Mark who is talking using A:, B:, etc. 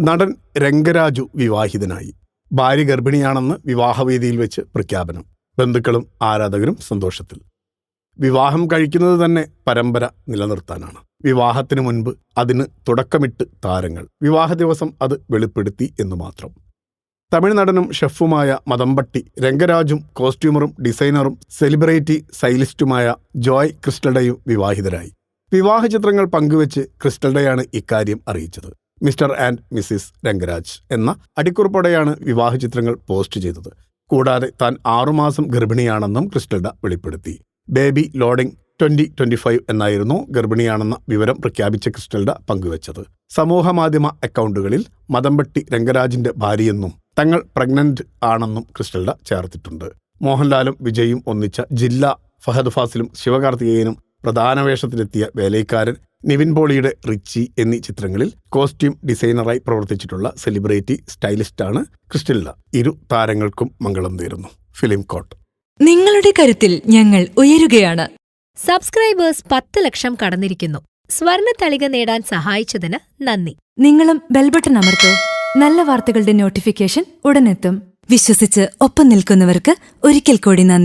A: നടൻ രംഗരാജു വിവാഹിതനായി. ഭാര്യ ഗർഭിണിയാണെന്ന് വിവാഹവേദിയിൽ വെച്ച് പ്രഖ്യാപനം. ബന്ധുക്കളും ആരാധകരും സന്തോഷത്തിൽ. വിവാഹം കഴിക്കുന്നത് തന്നെ പരമ്പര നിലനിർത്താനാണ്. വിവാഹത്തിന് മുൻപ് അതിന് തുടക്കമിട്ട് താരങ്ങൾ. വിവാഹ ദിവസം അത് വെളിപ്പെടുത്തി എന്ന് മാത്രം. തമിഴ് നടനും ഷെഫുമായ മദമ്പട്ടി രംഗരാജും കോസ്റ്റ്യൂമറും ഡിസൈനറും സെലിബ്രിറ്റി സൈലിസ്റ്റുമായ ജോയ് ക്രിസ്റ്റൽഡയും വിവാഹിതരായി. വിവാഹ ചിത്രങ്ങൾ പങ്കുവച്ച് ക്രിസ്റ്റൽഡയാണ് ഇക്കാര്യം അറിയിച്ചത്. മിസ്റ്റർ ആൻഡ് മിസ്സിസ് രംഗരാജ് എന്ന അടിക്കുറിപ്പോടെയാണ് വിവാഹ ചിത്രങ്ങൾ പോസ്റ്റ് ചെയ്തത്. കൂടാതെ താൻ ആറുമാസം ഗർഭിണിയാണെന്നും ക്രിസ്റ്റൽഡ വെളിപ്പെടുത്തി. Baby loading twenty twenty five എന്നായിരുന്നു ഗർഭിണിയാണെന്ന വിവരം പ്രഖ്യാപിച്ച ക്രിസ്റ്റൽഡ പങ്കുവച്ചത്. സമൂഹമാധ്യമ അക്കൗണ്ടുകളിൽ മദമ്പട്ടി രംഗരാജിന്റെ ഭാര്യയെന്നും തങ്ങൾ പ്രഗ്നന്റ് ആണെന്നും ക്രിസ്റ്റൽഡ ചേർത്തിട്ടുണ്ട്. മോഹൻലാലും വിജയും ഒന്നിച്ച ജില്ല ഫഹദ് ഫാസിലും ശിവകാർത്തികേയനും പ്രധാന വേഷത്തിലെത്തിയ വേലൈക്കാരൻ നിവിൻ പോളിയുടെ റിച്ചി എന്നീ ചിത്രങ്ങളിൽ കോസ്റ്റ്യൂം ഡിസൈനറായി പ്രവർത്തിച്ചിട്ടുള്ള സെലിബ്രിറ്റി സ്റ്റൈലിസ്റ്റാണ് ക്രിസ്റ്റൽഡ ഇരു താരങ്ങൾക്കും മംഗളം നേരുന്നു. ഫിലിം കോട്ട്.
B: നിങ്ങളുടെ കരുത്തിൽ ഞങ്ങൾ ഉയരുകയാണ്.
C: സബ്സ്ക്രൈബേഴ്സ് പത്ത് ലക്ഷം കടന്നിരിക്കുന്നു. സ്വർണ തളിക നേടാൻ സഹായിച്ചതിന് നന്ദി.
B: നിങ്ങളും ബെൽബട്ടൺ അമർത്തോ. നല്ല വാർത്തകളുടെ നോട്ടിഫിക്കേഷൻ ഉടനെത്തും. വിശ്വസിച്ച് ഒപ്പം നിൽക്കുന്നവർക്ക് ഒരിക്കൽ കൂടി നന്ദി.